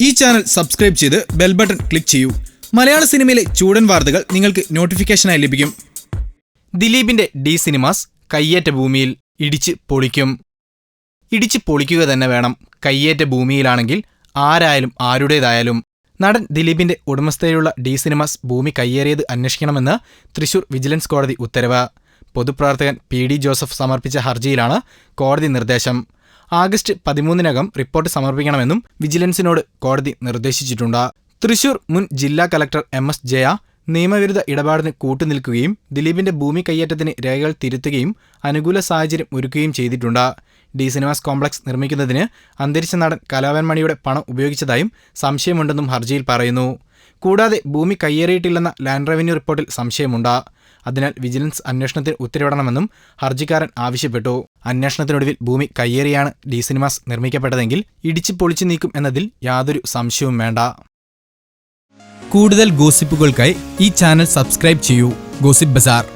ഈ channel subscribe ചെയ്ത് bell button click ചെയ്യൂ. മലയാള സിനിമയിലെ ചൂടൻ വാർത്തകൾ നിങ്ങൾക്ക് നോട്ടിഫിക്കേഷനായി ലഭിക്കും. ദിലീപിന്റെ ഡി സിനിമാസ് കയ്യേറ്റ ഭൂമിയിൽ ഇടിച്ച് പൊളിക്കും. ഇടിച്ച് പൊളിക്കുക തന്നെ വേണം. കയ്യേറ്റ ഭൂമിയിലാണെങ്കിൽ ആരായാലും ആരുടേതായാലും. നടൻ ദിലീപിന്റെ ഉടമസ്ഥതയിലുള്ള ഡി സിനിമാസ് ഭൂമി കയ്യേറിയത് അന്വേഷിക്കണമെന്ന് തൃശൂർ വിജിലൻസ് കോടതി ഉത്തരവ്. പൊതുപ്രവർത്തകൻ പി ഡി ജോസഫ് സമർപ്പിച്ച ഹർജിയിലാണ് കോടതി നിർദ്ദേശം. ആഗസ്റ്റ് പതിമൂന്നിനകം റിപ്പോർട്ട് സമർപ്പിക്കണമെന്നും വിജിലൻസിനോട് കോടതി നിർദ്ദേശിച്ചിട്ടുണ്ട്. തൃശൂർ മുൻ ജില്ലാ കലക്ടർ എം എസ് ജയ നിയമവിരുദ്ധ ഇടപാടിന് കൂട്ടുനിൽക്കുകയും ദിലീപിന്റെ ഭൂമി കയ്യേറ്റത്തിന് രേഖകൾ തിരുത്തുകയും അനുകൂല സാഹചര്യം ഒരുക്കുകയും ചെയ്തിട്ടുണ്ട്. ഡി സിനിമാസ് കോംപ്ലക്സ് നിർമ്മിക്കുന്നതിന് അന്തരിച്ച നടൻ കലാവൻ മണിയുടെ പണം ഉപയോഗിച്ചതായും സംശയമുണ്ടെന്നും ഹർജിയിൽ പറയുന്നു. കൂടാതെ ഭൂമി കയ്യേറിയിട്ടില്ലെന്ന ലാൻഡ് റവന്യൂ റിപ്പോർട്ടിൽ സംശയമുണ്ട്. അതിനാൽ വിജിലൻസ് അന്വേഷണത്തിന് ഉത്തരവിടണമെന്നും ഹർജിക്കാരൻ ആവശ്യപ്പെട്ടു. അന്വേഷണത്തിനൊടുവിൽ ഭൂമി കയ്യേറിയാണ് ഡി സിനിമാസ് നിർമ്മിക്കപ്പെട്ടതെങ്കിൽ ഇടിച്ചു പൊളിച്ചു നീക്കും എന്നതിൽ യാതൊരു സംശയവും വേണ്ട. കൂടുതൽ ഗോസിപ്പുകൾക്കായി ഈ ചാനൽ സബ്സ്ക്രൈബ് ചെയ്യൂ. Gossip bazaar.